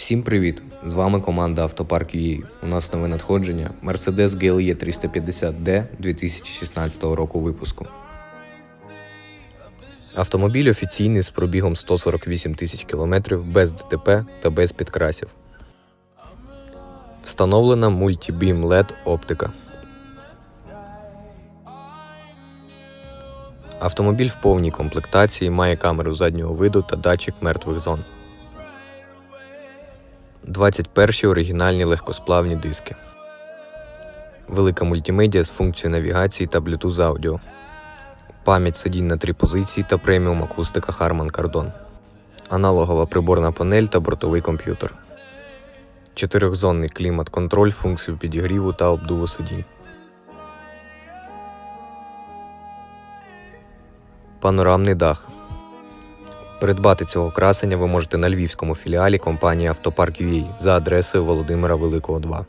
Всім привіт! З вами команда Автопарк UA. У нас нове надходження Mercedes GLE 350D 2016 року випуску. Автомобіль офіційний з пробігом 148 тисяч кілометрів без ДТП та без підкрасів. Встановлена Multi-Beam LED оптика. Автомобіль в повній комплектації має камеру заднього виду та датчик мертвих зон. 21 оригінальні легкосплавні диски. Велика мультимедіа з функцією навігації та Bluetooth аудіо. Пам'ять сидінь на три позиції та преміум акустика Harman Kardon. Аналогова приборна панель та бортовий комп'ютер. Чотирьохзонний клімат-контроль, функцію підігріву та обдуву сидінь. Панорамний дах. Придбати цього красення ви можете на львівському філіалі компанії Автопарк Автопарк.UA за адресою Володимира Великого 2.